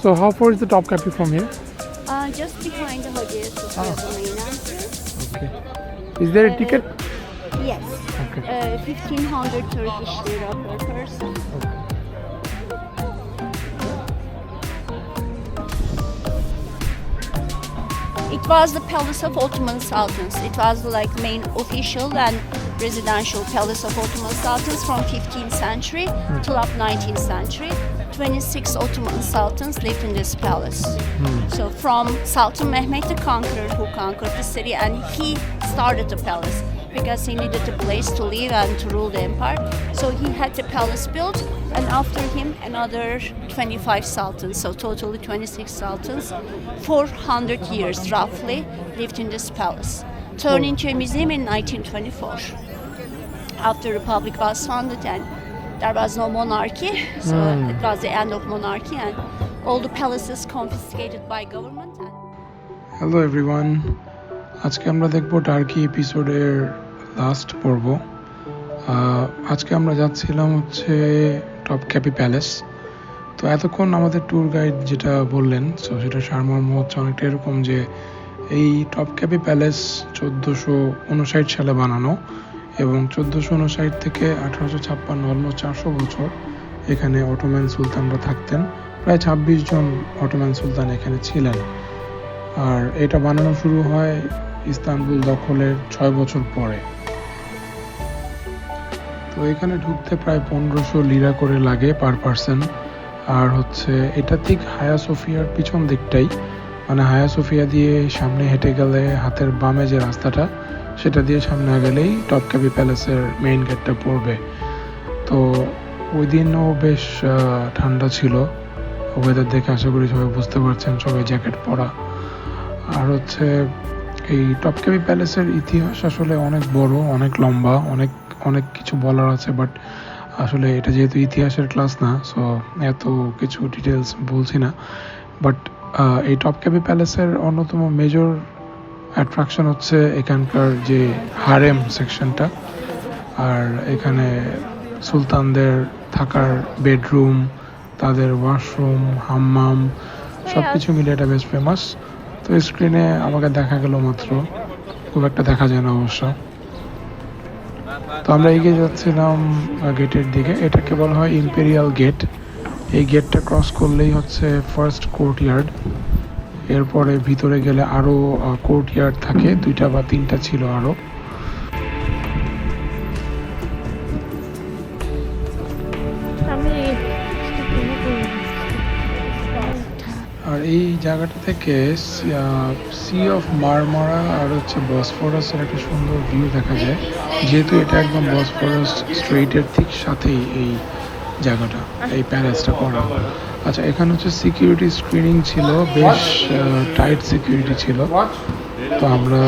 So how far is the top capi from here? Uh, just behind the Hagia Sophia, main. Okay. Is there a ticket? Yes. Okay. Uh, 1500 Turkish lira per person. Okay. It was the palace of Ottoman Sultans. It was like main official and residential palace of Ottoman Sultans from 15th century till up 19th century. 26 Ottoman sultans lived in this palace. Hmm. So from Sultan Mehmet the Conqueror who conquered the city and he started the palace because he needed a place to live and to rule the empire. So he had the palace built and after him another 25 sultans, so totally 26 sultans, 400 years roughly lived in this palace. Turned oh. into a museum in 1924 after the republic was founded and there was no monarchy so mm. it was the end of monarchy and all the palaces confiscated by government and hello everyone আজকে আমরা দেখব turkey এপিসোডের last পর্ব। আহ, আজকে আমরা যাচ্ছিলাম হচ্ছে top ক্যাপি palace তো এতক্ষণ আমাদের ট্যুর গাইড যেটা বললেন সো সেটা সারমর্ম হচ্ছে অনেকটা এরকম যে এই টপ ক্যাপি প্যালেস চোদ্দোশো উনষাট সালে বানানো। এবং চোদ্দোশো উনষাট থেকে আঠারোশো ছাপ্পান্ন অলমোস্ট চারশো বছর এখানে অটোম্যান সুলতানরা থাকতেন। প্রায় ছাব্বিশ জন অটোম্যান সুলতান এখানে ছিলেন। আর এটা বানানো শুরু হয় ইস্তানবুল দখলের ছয় বছর পরে। তো এখানে ঢুকতে প্রায় পনেরোশো লিরা করে লাগে পার পার্সন। আর হচ্ছে এটা ঠিক হায়া সোফিয়ার পিছন দিকটাই। মানে হায়া সোফিয়া দিয়ে সামনে হেঁটে গেলে হাতের বামে যে রাস্তাটা সেটা দিয়ে সামনে গেলেই টপ ক্যাপি প্যালেসের মেইন গেটটা পড়বে। তো ওই দিনও বেশ ঠান্ডা ছিল। ওয়েদার দেখে আশা করি সবাই বুঝতে পারছেন, সবাই জ্যাকেট পরা। আর হচ্ছে এই টপকাপি প্যালেসের ইতিহাস আসলে অনেক বড়, অনেক লম্বা, অনেক অনেক কিছু বলার আছে বাট আসলে এটা যেহেতু ইতিহাসের ক্লাস না সো এত কিছু ডিটেলস বলছি না। বাট এই টপকাপি প্যালেসের অন্যতম মেজর অ্যাট্রাকশন হচ্ছে এখানকার যে হারেম সেকশনটা আর এখানে সুলতানদের থাকার বেডরুম তাদের ওয়াশরুম হাম্মাম সব কিছু মিলে এটা বেশ ফেমাস তো স্ক্রিনে আমাকে দেখা গেল মাত্র। খুব একটা দেখা যায় না অবশ্য। তো আমরা এগিয়ে যাচ্ছিলাম গেটের দিকে। এটাকে বলা হয় ইম্পেরিয়াল গেট এই গেটটা ক্রস করলেই হচ্ছে ফার্স্ট কোর্ট ইয়ার্ড এরপরে ভিতরে গেলে আরও কোর্ট ইয়ার্ড থাকে দুইটা বা তিনটা ছিল আরও আর এই জায়গাটা থেকে সি অফ মারমারা আর হচ্ছে বসফরাসের একটা সুন্দর ভিউ দেখা যায়। যেহেতু এটা একদম বসফরাস স্ট্রেইটের ঠিক সাথেই এই জায়গাটা এই প্যালেসটা করা। আচ্ছা এখানে হচ্ছে সিকিউরিটি স্ক্রিনিং ছিল বেশ টাইট সিকিউরিটি ছিল। তো আমরা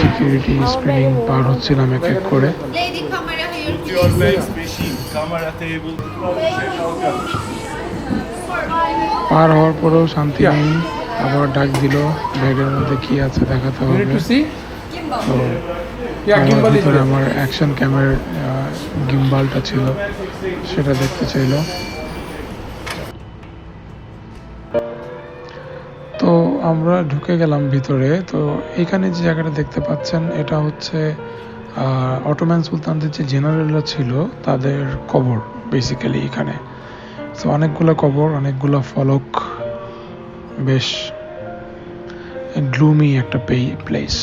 সিকিউরিটি স্ক্রিনিং পার হচ্ছিলাম এক এক করে. পার হওয়ার পরেও শান্তি নেই আবার ডাক দিল ব্যাগের মধ্যে কি আছে দেখাতে হবে? তো ভিতরে আমার অ্যাকশন ক্যামেরার গিম্বালটা ছিল সেটা দেখতে চাইলো। আমরা ঢুকে গেলাম ভিতরে, তো এখানে যে জায়গাটা দেখতে পাচ্ছেন, এটা হচ্ছে অটোম্যান সুলতানদের যে জেনারেলরা ছিল, তাদের কবর বেসিক্যালি এখানে। তো অনেকগুলো কবর, অনেকগুলো ফলক, বেশ গ্লুমি একটা প্লেস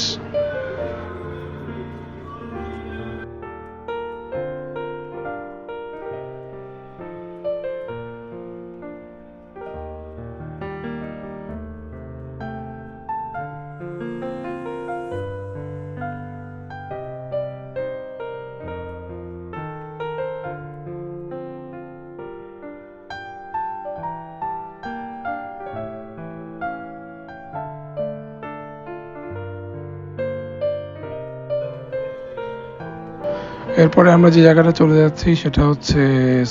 এরপরে আমরা যে জায়গাটা চলে যাচ্ছি, সেটা হচ্ছে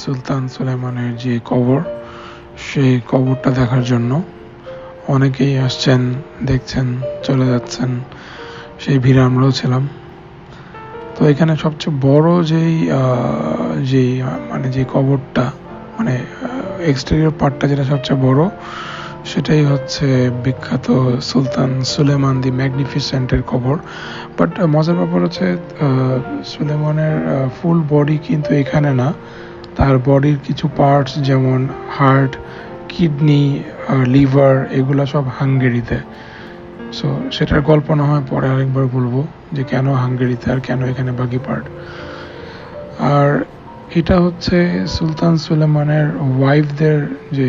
সুলতান সুলেমানের যে কবর। সেই কবরটা দেখার জন্য অনেকেই আসছেন, দেখছেন, চলে যাচ্ছেন। সেই ভিড়ে আমরাও ছিলাম। তো এখানে সবচেয়ে বড় যেই যেই মানে যে কবরটা মানে এক্সটেরিয়র পার্টটা যেটা সবচেয়ে বড় সেটাই হচ্ছে বিখ্যাত সুলতান সুলেমান দি ম্যাগনিফিসেন্টের কবর। বাট মজার ব্যাপার হচ্ছে সুলেমানের ফুল বডি কিন্তু এখানে না। তার বডির কিছু পার্টস যেমন হার্ট কিডনি লিভার এগুলো সব হাঙ্গেরিতে। সো সেটার গল্প না হয়, পরে আরেকবার বলব যে কেন হাঙ্গেরিতে আর কেন এখানে বাকি পার্ট আর এটা হচ্ছে সুলতান সুলেমানের ওয়াইফদের যে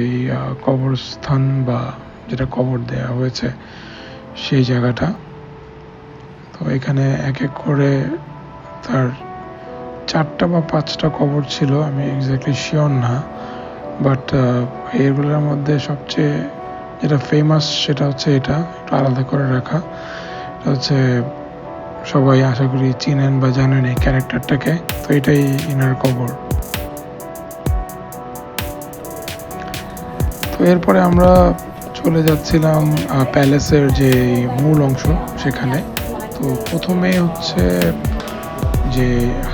কবরস্থান বা যেটা কবর দেয়া হয়েছে, সেই জায়গাটা। তো এখানে এক এক করে তার চারটা বা পাঁচটা কবর ছিল, আমি এক্স্যাক্টলি শিওর না। বাট এগুলোর মধ্যে সবচেয়ে যেটা ফেমাস সেটা হচ্ছে এটা, একটু আলাদা করে রাখা। এটা হচ্ছে সবাই আশা করি চিনেন বা জানেন এই ক্যারেক্টারটাকে, তো এটাই ইনার কবর। তো এরপরে আমরা চলে যাচ্ছিলাম প্যালেসের যে মূল অংশ সেখানে। তো প্রথমে হচ্ছে যে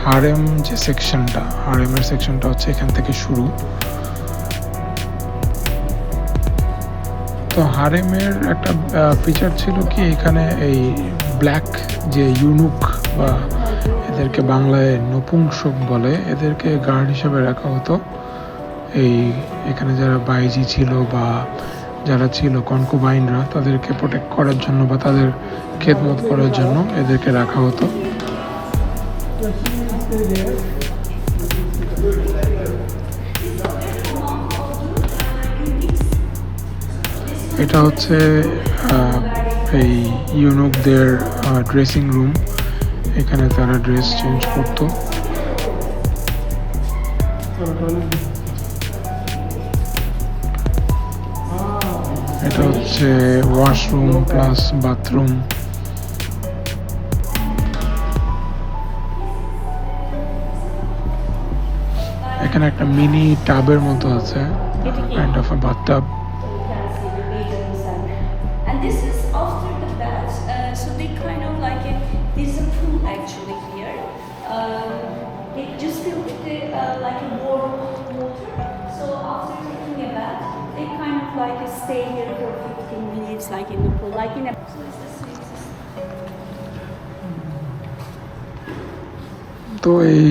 হারেম যে সেকশনটা, হারেমের সেকশনটা হচ্ছে এখান থেকে শুরু। তো হারেমের একটা ফিচার ছিল কি, এখানে এই ব্ল্যাক, যে ইউনুক বা এদেরকে বাংলায় নপুংসক বলে, এদেরকে গার্ড হিসাবে রাখা হতো। এই এখানে যারা বাইজি ছিল বা যারা ছিল কনকুবাইনরা, তাদেরকে প্রোটেক্ট করার জন্য বা তাদের খেদমত করার জন্য এদেরকে রাখা হতো। এটা হচ্ছে এই ইউনুকদের ড্রেসিং রুম এখানে তারা ড্রেস চেঞ্জ করতো। এটা হচ্ছে ওয়াশরুম প্লাস বাথরুম এখানে একটা মিনি টাবের মতো আছে kind of bathtub 15 like in the pool, like in a. তো এই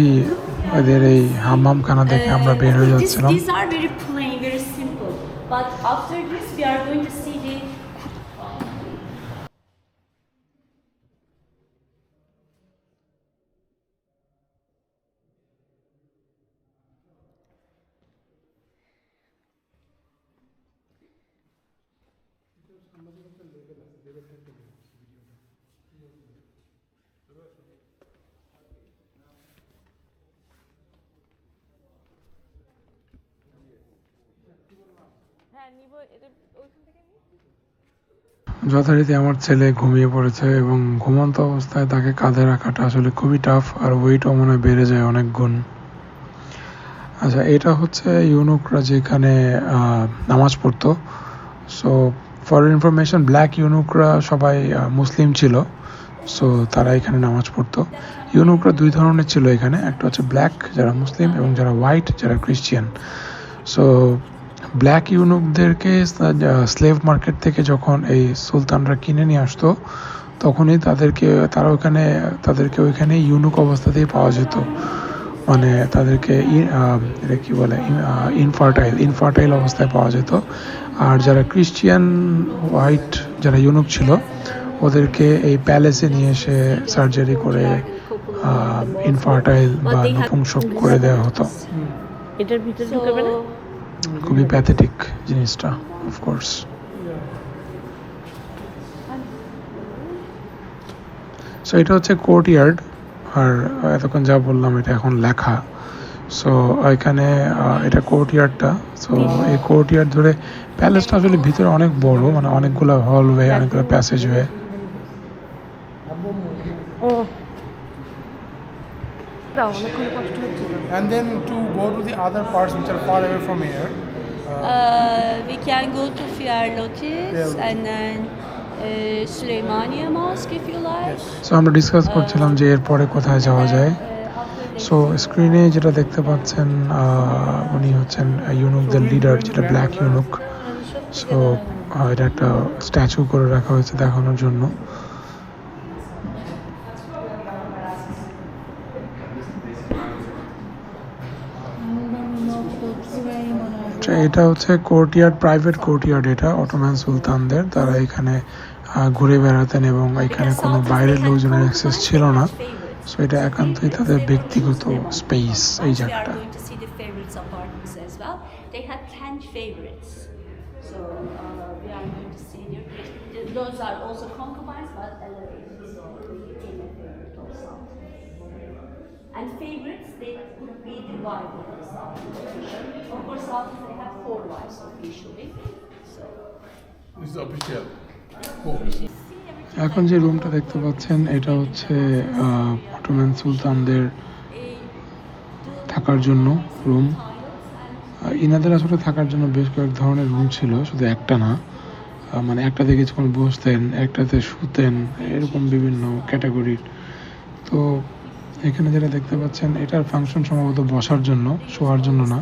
এদের এই হাম্মামখানা দেখে আমরা বের হয়ে Uh, যাচ্ছিলাম These are very plain, very simple. But after this, we are going to see যথারীতি আমার ছেলে ঘুমিয়ে পড়েছে এবং ঘুমন্ত অবস্থায় তাকে কাঁধে রাখাটা আসলে খুবই টাফ আর ওয়েটও মনে বেড়ে যায় অনেক গুণ। আচ্ছা এটা হচ্ছে ইউনুকরা যেখানে নামাজ পড়তো। সো ফর ইনফরমেশন ব্ল্যাক ইউনুকরা সবাই মুসলিম ছিল। সো তারা এখানে নামাজ পড়তো। ইউনুকরা দুই ধরনের ছিল এখানে। একটা হচ্ছে ব্ল্যাক যারা মুসলিম, এবং যারা হোয়াইট যারা ক্রিশ্চিয়ান সো ব্ল্যাক ইউনুকদেরকে স্লেভ মার্কেট থেকে যখন এই সুলতানরা কিনে নিয়ে আসতো তখনই তাদেরকে তারা ওখানে তাদেরকে ওইখানে ইউনুক অবস্থাতেই পাওয়া যেত। মানে তাদেরকে এটা কি বলে ইনফার্টাইল ইনফার্টাইল অবস্থায় পাওয়া যেত। আর যারা ক্রিশ্চিয়ান হোয়াইট যারা ইউনুক ছিল ওদেরকে এই প্যালেসে নিয়ে এসে সার্জারি করে ইনফার্টাইল বা নপুংসক করে দেওয়া হতো। এটার ভিতরে ঢুকাবে না খুবই প্যাথেটিক জিনিসটা অফকোর্স সো এটা হচ্ছে কোর্ট ইয়ার্ড আর এতক্ষণ যা বললাম এটা এখন লেখা। সো এখানে এটা কোর্ট ইয়ার্ডটা সো এই কোর্ট ইয়ার্ড ধরে প্যালেসটা আসলে ভিতরে অনেক বড় মানে অনেকগুলো হল হলওয়ে অনেকগুলো প্যাসেজ ওয়ে ও অনেকক্ষণ কষ্ট And then to go to the other parts which are far away from here. uh, we can go to Fiyerlotis Yeah. and then uh, Süleymaniye Mosque if you like. Yes. So আমরা discuss করছিলাম যে এরপরে কোথায় যাওয়া যায় Uh, so স্ক্রিনে যেটা দেখতে পাচ্ছেন উনি হচ্ছেন ইউনুকদের লিডার যেটা ব্ল্যাক ইউনুক সো এটা একটা স্ট্যাচু করে রাখা হয়েছে দেখানোর জন্য আচ্ছা এটা হচ্ছে কোর্টিয়ার প্রাইভেট কোর্টিয়ার এটা অটোম্যান সুলতানদের। তারা এখানে ঘুরে বেড়াতেন এবং এখানে কোনো বাইরের লোকজনের অ্যাক্সেস ছিল না। সো এটা একান্তই তাদের ব্যক্তিগত স্পেস এই জায়গাটা। And favorites, they could be divided. Of course, four wives officially. So This is official. এখন যে রুমটা দেখতে পাচ্ছেন এটা হচ্ছে আহ, অটোম্যান সুলতানদের থাকার জন্য রুম ইনাদের আসলে থাকার জন্য বেশ কয়েক ধরনের রুম ছিল শুধু একটা না আহ, মানে একটাতে কিছুক্ষণ বসতেন একটাতে শুতেন এরকম বিভিন্ন ক্যাটাগরির তো এখানে যেটা দেখতে পাচ্ছেন এটার ফাংশন সম্ভবত বসার জন্য শোয়ার জন্য না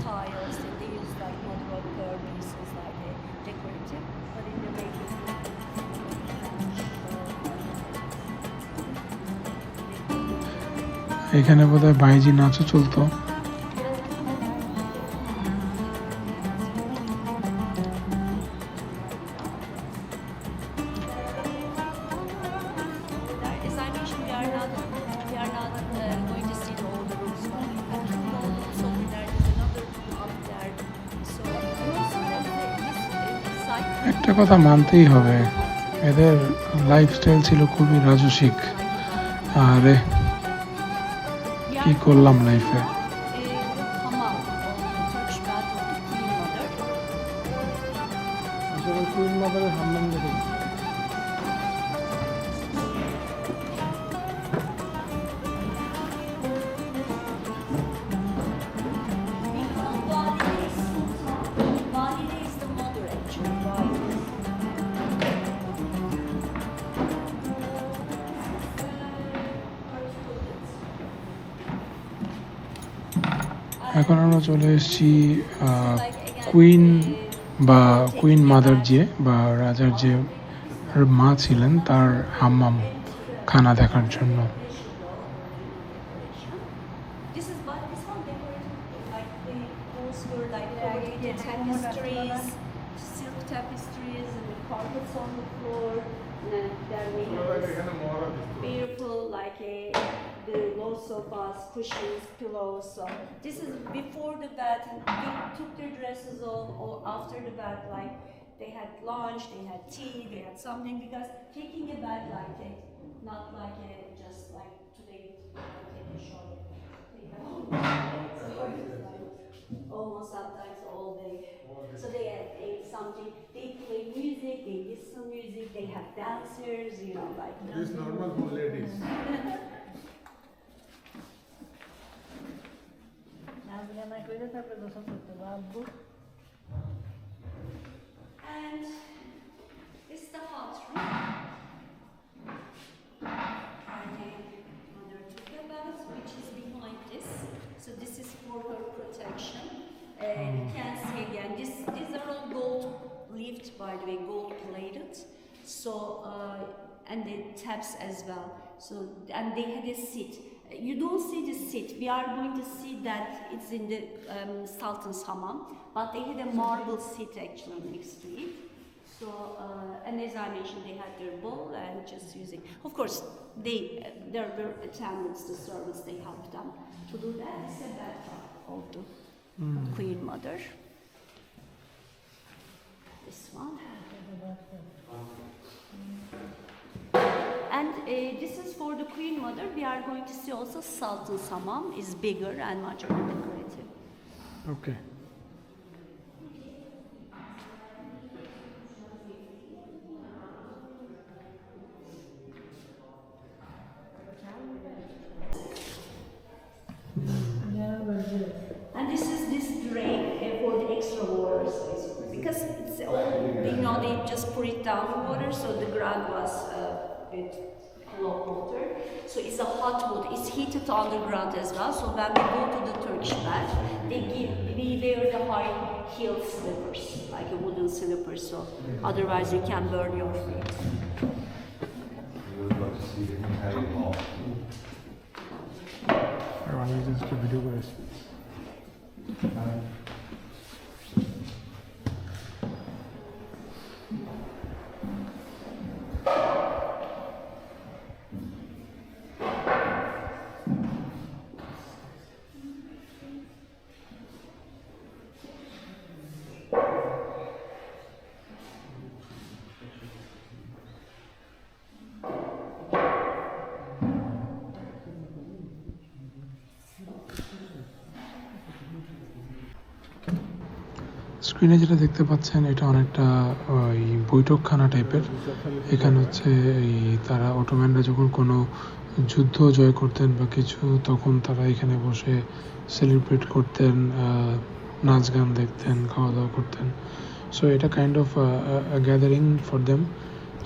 a- this, uh, this side. একটা কথা মানতেই হবে এদের লাইফস্টাইল ছিল খুবই রাজসিক আরে কি are করলাম going to লাইফে আমরা কুইন বা কুইন মাদার যে বা রাজার যে মা ছিলেন তার হাম্মাম খানা দেখার জন্য tapestries and the carpets on the floor. There we have beautiful like a the low sofas, cushions, pillows. So this is before the bath and they took their dresses off or after the bath like they had lunch, they had tea, they had something because taking a bath like a not like a just like today take a shower. Almost sometimes all day. So they have ate something, they play music, they listen music, they have dancers, you know, like. This normal for ladies. And taps as well. So, and they had a seat. You don't see the seat. We are going to see that it's in the um, Sultan's Hammam, but they had a marble seat actually next to it. So, uh, and as I mentioned, they had their bowl and just using. Of course, they uh, there were attendants, the servants, they helped them to do that. It's a of the Queen Mother. This one. And uh, this is for the Queen Mother. We are going to see also Sultan's Hammam is bigger and much more decorative. Okay when we go to the Turkish bath, they give we wear the high heel slippers, like a wooden slipper, so otherwise you can burn your feet. Everyone uses স্ক্রিনে যেটা দেখতে পাচ্ছেন, এটা অনেকটা, ওই বৈঠকখানা টাইপের। এখানে হচ্ছে এই তারা অটোম্যানরা যখন কোনো যুদ্ধ জয় করতেন বা কিছু, তখন তারা এখানে বসে সেলিব্রেট করতেন নাচ গান দেখতেন খাওয়া দাওয়া করতেন। সো এটা kind of gathering for them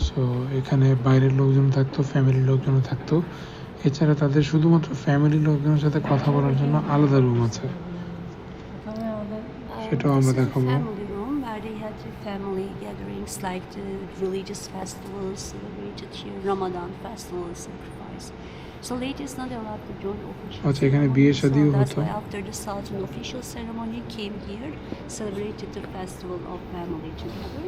so এখানে বাইরের লোকজন থাকতো ফ্যামিলির লোকজনও থাকতো। এছাড়া তাদের শুধুমাত্র ফ্যামিলির লোকজনের সাথে কথা বলার জন্য আলাদা রুম আছে। সেটাও আমরা This is a দেখাবো family room where they had the family gatherings like the religious festivals celebrated here, Ramadan festival and sacrifice. So ladies not allowed to join official আচ্ছা, এখানে ceremony, বিয়ে so শাদিও that's হতো। why after the Sultan official ceremony came here, celebrated the festival of family together.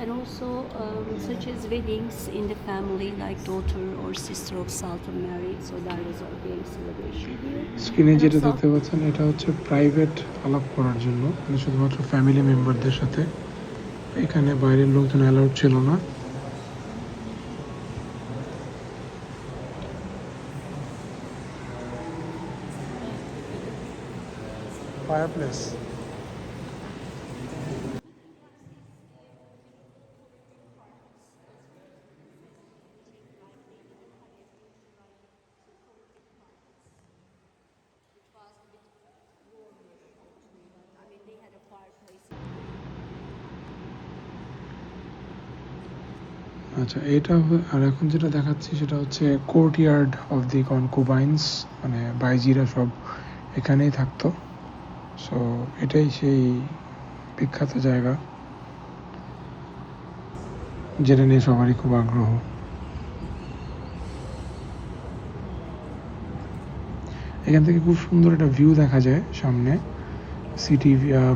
And also um, such as weddings in the family like daughter or sister of Sultan married, so that was a big celebration here. স্ক্রিনে যেটা দেখতে পাচ্ছেন এটা হচ্ছে private আলাপ করার জন্য মানে শুধুমাত্র ফ্যামিলি মেম্বারদের সাথে এখানে বাইরের লোকজন অ্যালাউড ছিল না ফায়ারপ্লেস আচ্ছা এটা আর এখন যেটা দেখাচ্ছি সেটা হচ্ছে courtyard of the concubines মানে বাইজিরা সব এখানেই থাকতো। সো এটাই সেই বিখ্যাত জায়গা, যেটা নিয়ে সবারই খুব আগ্রহ। এখান থেকে খুব সুন্দর একটা ভিউ দেখা যায় সামনে। সিটি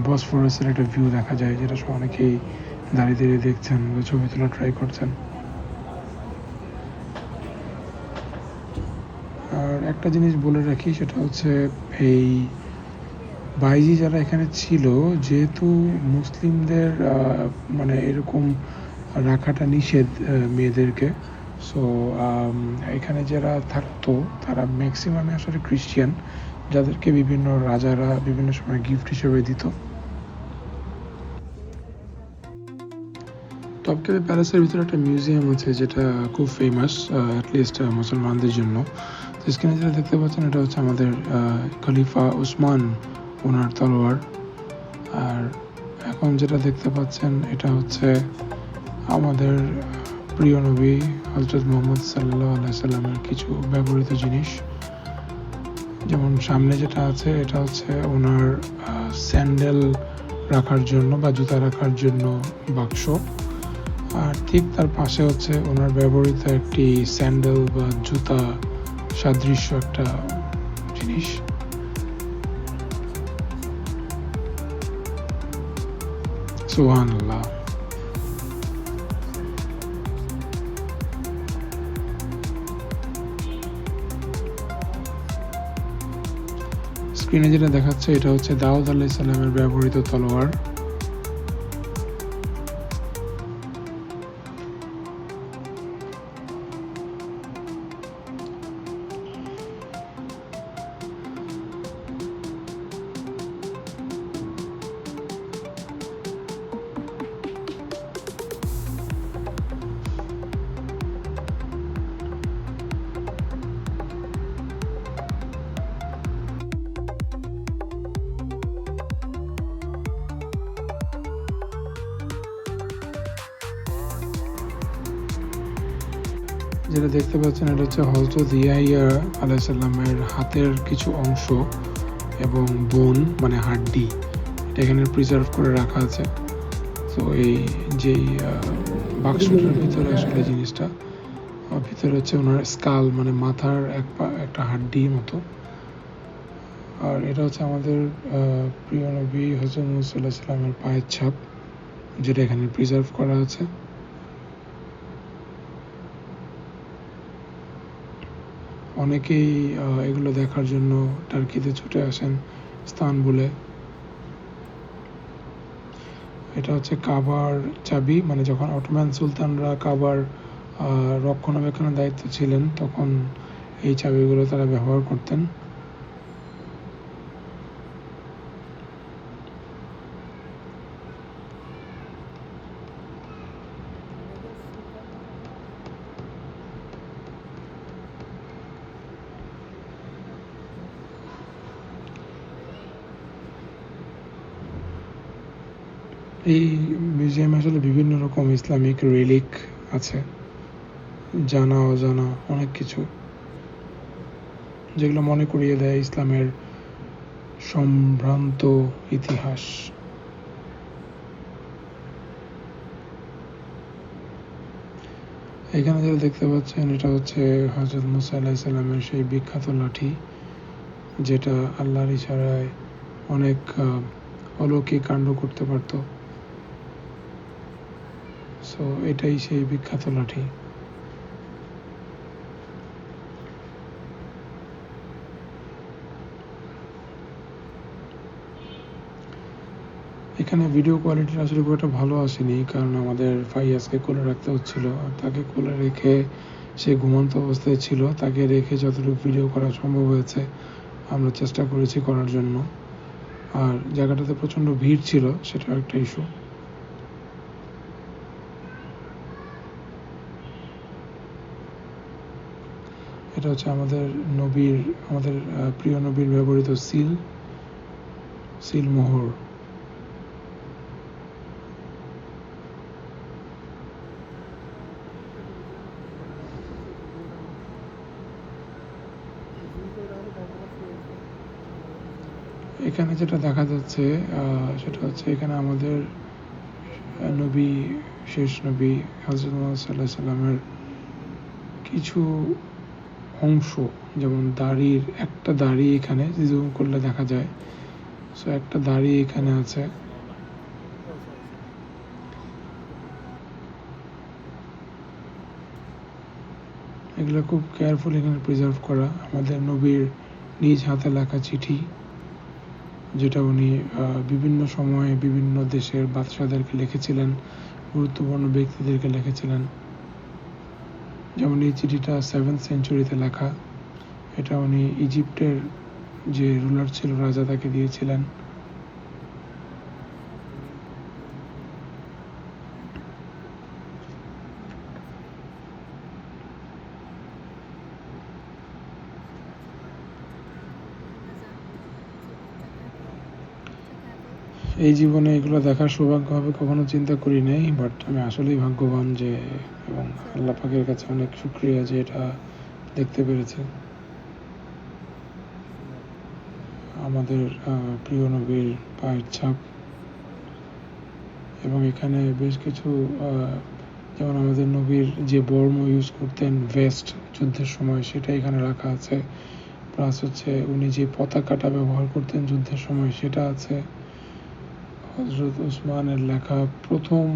বসফোরাসের একটা ভিউ দেখা যায়, যেটা অনেকেই দাঁড়িয়ে দাঁড়িয়ে দেখছেন ছবি তোলা ট্রাই করছেন আর একটা জিনিস বলে রাখি, সেটা হচ্ছে এই বাইজি যারা এখানে ছিল, যেহেতু মুসলিমদের মানে এরকম রাখাটা নিষেধ মেয়েদেরকে সো এখানে যারা থাকতো, তারা ম্যাক্সিমামে আসলে খ্রিস্টিয়ান যাদেরকে বিভিন্ন রাজারা বিভিন্ন সময় গিফট হিসেবে দিত। টপকেপে প্যালেসের ভিতরে একটা মিউজিয়াম আছে, যেটা খুব ফেমাস অ্যাটলিস্ট মুসলমানদের জন্য। স্ক্রিনে যেটা দেখতে পাচ্ছেন, এটা হচ্ছে আমাদের খলিফা উসমান ওনার তলোয়ার। আর এখন যেটা দেখতে পাচ্ছেন, এটা হচ্ছে আমাদের প্রিয় নবী হজরত মোহাম্মদ সাল্লাহ আলাইসাল্লামের কিছু ব্যবহৃত জিনিস। যেমন সামনে যেটা আছে, এটা হচ্ছে ওনার স্যান্ডেল রাখার জন্য বা জুতা রাখার জন্য বাক্স। আর ঠিক তার পাশে হচ্ছে ওনার ব্যবহৃত একটি স্যান্ডেল বা জুতা সাদৃশ্য একটা জিনিস। সুহান স্ক্রিনে যেটা দেখাচ্ছে এটা হচ্ছে দাউদ আলাহ ইসলামের ব্যবহৃত তলোয়ার। যেটা দেখতে পাচ্ছেন, এটা হচ্ছে হজরত ইয়াহিয়া আলাইসাল্লামের হাতের কিছু অংশ এবং বোন মানে হাড্ডি। এটা এখানে প্রিজার্ভ করে রাখা আছে। তো এই যেই বাক্সটার ভিতরে আসলে জিনিসটা ভিতরে হচ্ছে ওনার স্কাল মানে মাথার এক পা- একটা হাড্ডির মতো। আর এটা হচ্ছে আমাদের প্রিয় নবী হজরত মুসাল্লাহ সাল্লামের পায়ের ছাপ, যেটা এখানে প্রিজার্ভ করা আছে। অনেকেই এগুলো দেখার জন্য টার্কিতে ছুটে আসেন স্থান বলে এটা হচ্ছে কাবার চাবি মানে যখন অটোম্যান সুলতানরা কাবার রক্ষণাবেক্ষণের দায়িত্ব ছিলেন, তখন এই চাবিগুলো তারা ব্যবহার করতেন। এই মিউজিয়ামে আসলে বিভিন্ন রকম ইসলামিক রিলিক আছে, জানা, অজানা, অনেক কিছু। যেগুলো মনে করিয়ে দেয় ইসলামের সম্ভ্রান্ত ইতিহাস। এখানে যেটা দেখতে পাচ্ছেন, এটা হচ্ছে হজরত মুসা আলাহিসাল্লামের সেই বিখ্যাত লাঠি, যেটা আল্লাহর ইশারায় অনেক অলৌকিক কাণ্ড করতে পারতো। সো এটাই সেই বিখ্যাত লাঠি এখানে ভিডিও কোয়ালিটিটা আসলে খুব একটা ভালো আসেনি, কারণ আমাদের ফাইয়াসকে কোলে রাখতে হচ্ছিল। আর তাকে কোলে রেখে সে ঘুমন্ত অবস্থায় ছিল। তাকে রেখে যতটুকু ভিডিও করা সম্ভব হয়েছে, আমরা চেষ্টা করেছি করার জন্য। আর জায়গাটাতে প্রচণ্ড ভিড় ছিল, সেটা একটা ইস্যু এটা হচ্ছে আমাদের নবীর, আমাদের প্রিয় নবীর ব্যবহৃত সিল সিল মোহর। এখানে যেটা দেখা যাচ্ছে সেটা হচ্ছে এখানে আমাদের নবী, শেষ নবী হজরত সাল্লাহ সাল্লামের কিছু অংশ, যেমন দাড়ির, একটা দাড়ি এখানে জুম করলে দেখা যায়। সো একটা দাড়ি এখানে আছে। এগুলো খুব কেয়ারফুল এখানে প্রিজার্ভ করা। আমাদের নবীর নিজ হাতে লেখা চিঠি, যেটা উনি বিভিন্ন সময়ে বিভিন্ন দেশের বাদশাদেরকে লিখেছিলেন, গুরুত্বপূর্ণ ব্যক্তিদেরকে লিখেছিলেন। যেমন এই চিঠিটা সেভেন্থ সেঞ্চুরিতে লেখা, এটা উনি ইজিপ্টের যে রুলার ছিল, রাজা তাকে দিয়েছিলেন। এই জীবনে এগুলো দেখার সৌভাগ্য হবে কখনো চিন্তা করি নাই বাট আমি আসলেই ভাগ্যবান যে, এবং আল্লাহ পাকের কাছে অনেক শুক্রিয়া যে এটা দেখতে পেরেছি আমাদের প্রিয় নবীর পায়ের ছাপ। এবং এখানে বেশ কিছু যেমন আমাদের নবীর যে বর্ম ইউজ করতেন ভেস্ট যুদ্ধের সময় সেটা এখানে রাখা আছে। প্লাস হচ্ছে উনি যে পতাকাটা ব্যবহার করতেন যুদ্ধের সময় সেটা আছে। হজরত উসমানের লেখা প্রথম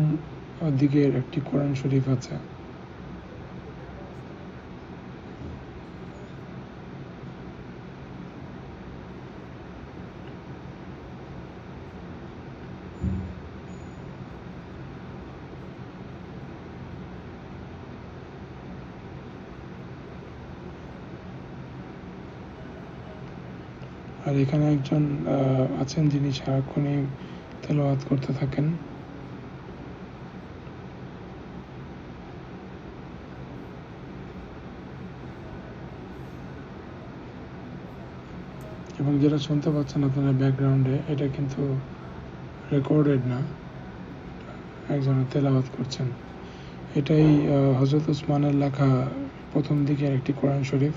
দিকের একটি কোরআন শরীফ আছে। আর এখানে একজন আছেন যিনি সারাক্ষণই তেলাওয়াত করতে থাকেন। এবং যেটা শুনতে পাচ্ছেন আপনারা ব্যাকগ্রাউন্ডে, এটা কিন্তু রেকর্ডেড না। একজন তেলাওয়াত করছেন। এটাই হজরত উসমানের লেখা প্রথম দিকের একটি কোরআন শরীফ।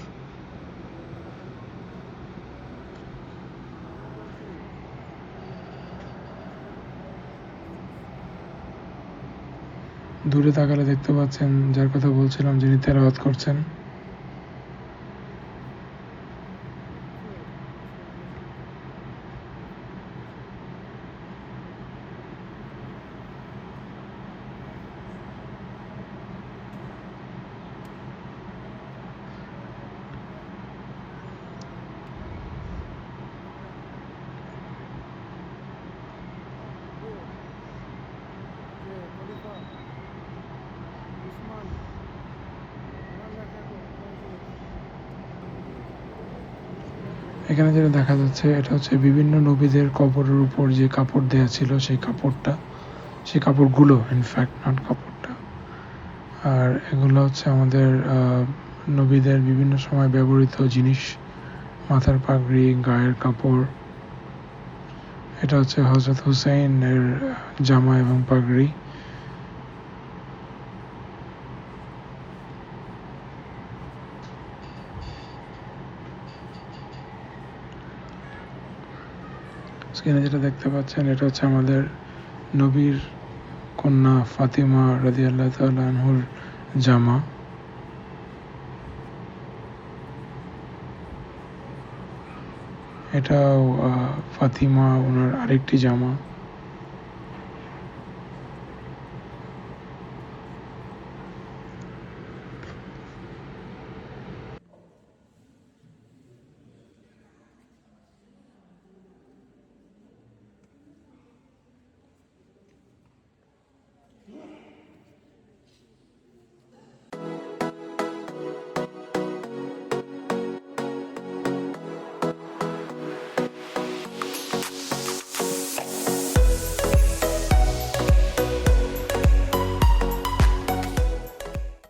দূরে তাকালে দেখতে পাচ্ছেন যার কথা বলছিলাম যিনি তেলাওয়াত করছেন। এখানে যেটা দেখা যাচ্ছে, এটা হচ্ছে বিভিন্ন নবীদের কবরের উপর যে কাপড় দেয়া ছিল, সেই কাপড়টা, সেই কাপড়গুলো ইনফ্যাক্ট নট কাপড়টা। আর এগুলো হচ্ছে আমাদের নবীদের বিভিন্ন সময় ব্যবহৃত জিনিস, মাথার পাগড়ি, গায়ের কাপড়। এটা হচ্ছে হজরত হুসাইনের জামা এবং পাগড়ি। স্ক্রিনে যেটা দেখতে পাচ্ছেন, এটা হচ্ছে আমাদের নবীর কন্যা ফাতিমা রাজি আল্লাহ তালহুর জামা। এটাও ফাতিমা ওনার আরেকটি জামা।